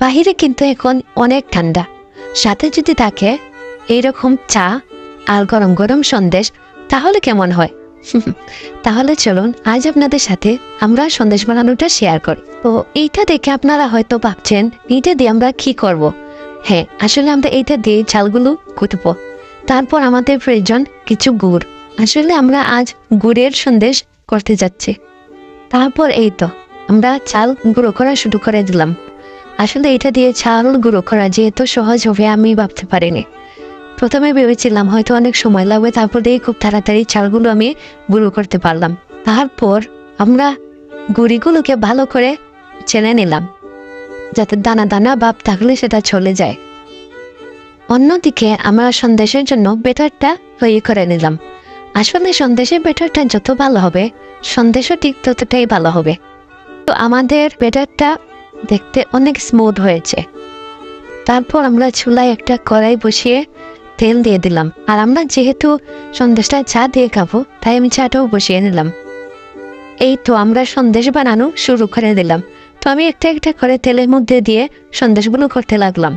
বাহিরে কিন্তু এখন অনেক ঠান্ডা। সাথে যদি থাকে এইরকম চা আর গরম গরম সন্দেশ, তাহলে কেমন হয়? তাহলে চলুন, আজ আপনাদের সাথে আমরা সন্দেশ বানানোটা শেয়ার করি। তো এইটা দেখে আপনারা হয়তো ভাবছেন, এইটা দিয়ে আমরা কি করব। হ্যাঁ আসলে আমরা এইটা দিয়ে চালগুলো কুটব। তারপর আমাদের প্রয়োজন কিছু গুড়। আসলে আমরা আজ গুড়ের সন্দেশ করতে যাচ্ছি। তারপর এই তো, আমরা চাল গুঁড়ো করা শুরু করে দিলাম। আসলে এটা দিয়ে চাল গুঁড়ো করা যে এত সহজ হবে আমি ভাবতে পারিনি। প্রথমে ভেবেছিলাম হয়তো অনেক সময় লাগবে, তারপর দিয়ে খুব তাড়াতাড়ি চালগুলো আমি গুঁড়ো করতে পারলাম। তারপর আমরা গুড়িগুলোকে ভালো করে চেনে নিলাম, যাতে দানা দানা ভাব থাকলে সেটা চলে যায়। অন্যদিকে আমরা সন্দেশের জন্য বেটারটা তৈরি করে নিলাম। আসলে সন্দেশের বেটারটা যত ভালো হবে, সন্দেশও ঠিক ততটাই ভালো হবে। তো আমাদের বেটারটা দেখতে অনেক স্মুথ হয়েছে। তারপর আমরা চুলায় একটা কড়াই বসিয়ে তেল দিয়ে দিলাম। আর আমরা যেহেতু সন্দেশটা চা দিয়ে খাব, তাই আমি চাটাও বসিয়ে নিলাম। এই তো আমরা সন্দেশ বানানো শুরু করে দিলাম। তো আমি একটা একটা করে তেলের মধ্যে দিয়ে সন্দেশগুলো করতে লাগলাম।